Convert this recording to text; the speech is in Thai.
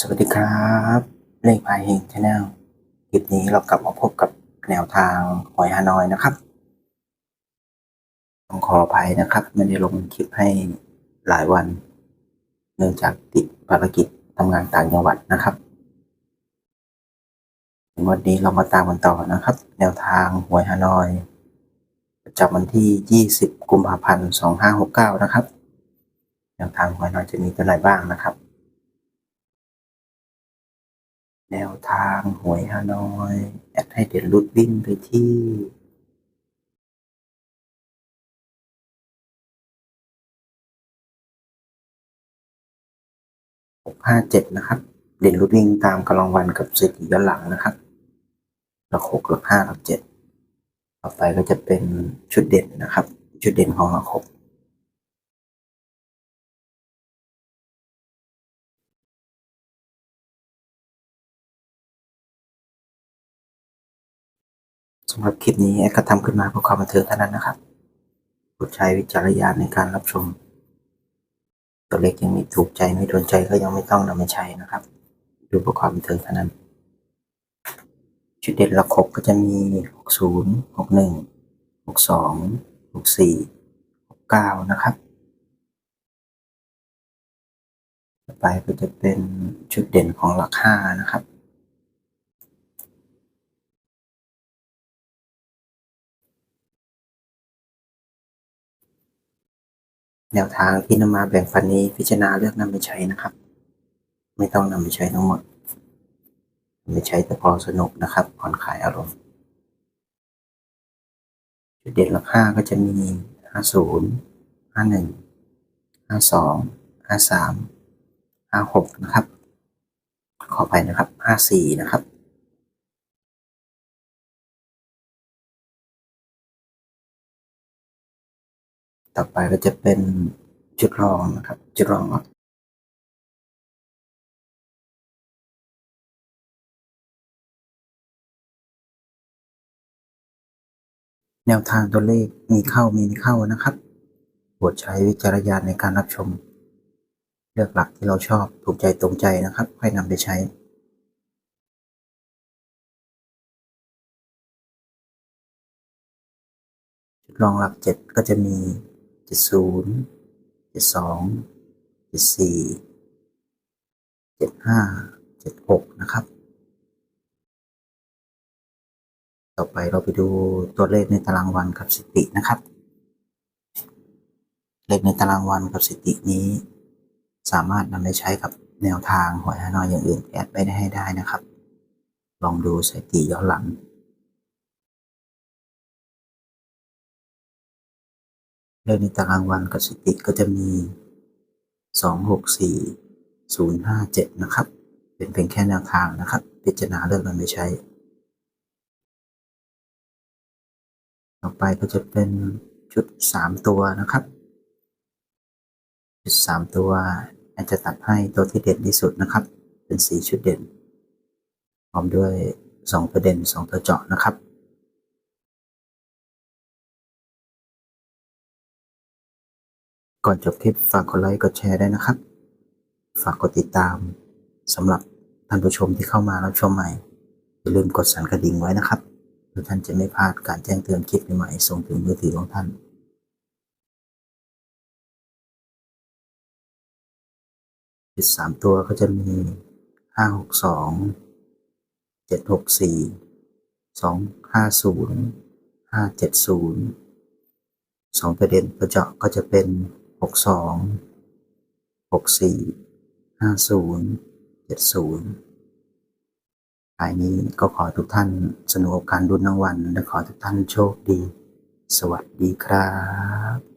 สวัสดีครับ เลขพายเฮงชาแนลคลิปนี้เรากลับมาพบกับแนวทางหอยฮานอยนะครับต้องขออภัยนะครับไม่ได้ลงคลิปให้หลายวัน เนื่องจากติดภารกิจทำงานต่างจังหวัดนะครับวันนี้เรามาตามกันต่อนะครับ แนวทางหวยฮานอยประจำวันที่ 20 กุมภาพันธ์ 2569 นะครับ แนวทางหวยฮานอยจะมีตัวไหนบ้างนะครับ แนวทางหวยฮานอย แอดให้เด่นรุดวิ่งไปที่ หกห้าเจ็ดนะครับ เด่นรุดวิ่งตามกำลังวันกับสถิติย้อนหลังนะครับหลักหกหลักห้าหลักเจ็ดต่อไปก็จะเป็นชุดเด่นนะครับ ชุดเด่นของหลักหก สำหรับคลิปนี้แอดก็ทำขึ้นมาเพื่อความบันเทิงเท่านั้นนะครับโปรดใช้วิจารณญาณในการรับชม ตัวเลขยังไมีถูกใจไม่โดนใจก็ยังไม่ต้องนำมาใช้นะครับ ดูเพื่อความบันเทิงเท่านั้น ชุดเด่นหลักหกก็จะมีหกศูนย์หกหนึ่งหกสองหกสี่หกเก้านะครับ ต่อไปก็จะเป็นชุดเด่นของหลักห้านะครับ แนวทางที่นำมาแบ่งปันนี้พิจารณาเลือกนำไปใช้นะครับ ไม่ต้องนำไปใช้ทั้งหมดนำไปใช้แต่พอสนุกนะครับผ่อนคลายอารมณ์จุดเด่นหลักห้าก็จะมีห้าศูนย์ห้าหนึ่งห้าสองห้าสามห้าหกนะครับ ขอไปนะครับห้าสี่นะครับ ต่อไปก็จะเป็นจุดรองนะครับ จุดรองแนวทางตัวเลขมีเข้ามีไม่เข้านะครับโปรดใช้วิจารณญาณในการรับชม เลือกหลักที่เราชอบถูกใจตรงใจนะครับค่อยนำไปใช้จุดรองหลักเจ็ดก็จะมี เจ็ดศูนย์เจ็ดสองเจ็ดสี่เจ็ดห้าเจ็ดหกนะครับ ต่อไปเราไปดูตัวเลขในตารางวันกับสิตินะครับ เลขในตารางวันกับสิตินี้ สามารถนำไปใช้กับแนวทางหวยฮานอยอย่างอื่นแอดไม่ได้ให้ได้นะครับ ลองดูสิติย้อนหลัง เลขในตารางวันกับสถิติก็จะมีสองหกสี่ศูนย์ห้าเจ็ดนะครับ เป็นเพียงแค่แนวทางนะครับ พิจารณาเลือกนำไปใช้ ต่อไปก็จะเป็นชุดสามตัวนะครับ ชุดสามตัวอาจจะตัดให้ตัวที่เด่นที่สุดนะครับ เป็นสีชุดเด่น พร้อมด้วยสองตัวเด่นสองตัวเจาะนะครับ ก่อนจบคลิปฝากกดไลค์กดแชร์ได้นะครับ ฝากกดติดตามสำหรับท่านผู้ชมที่เข้ามารับชมใหม่ อย่าลืมกดสั่นกระดิ่งไว้นะครับเพื่อท่านจะไม่พลาดการแจ้งเตือนคลิปใหม่ส่งถึงมือถือของท่านจุดสามตัวก็จะมีห้าหกสองเจ็ดหกสี่สองห้าศูนย์ห้าเจ็ดศูนย์สองประเด็นประเจาะก็จะเป็น กสองหกสี่ห้าศูนย์เจ็ดศูนย์ท้ายนี้ก็ขอทุกท่านสนุกกับการดุนรางวัลและขอทุกท่านโชคดี สวัสดีครับ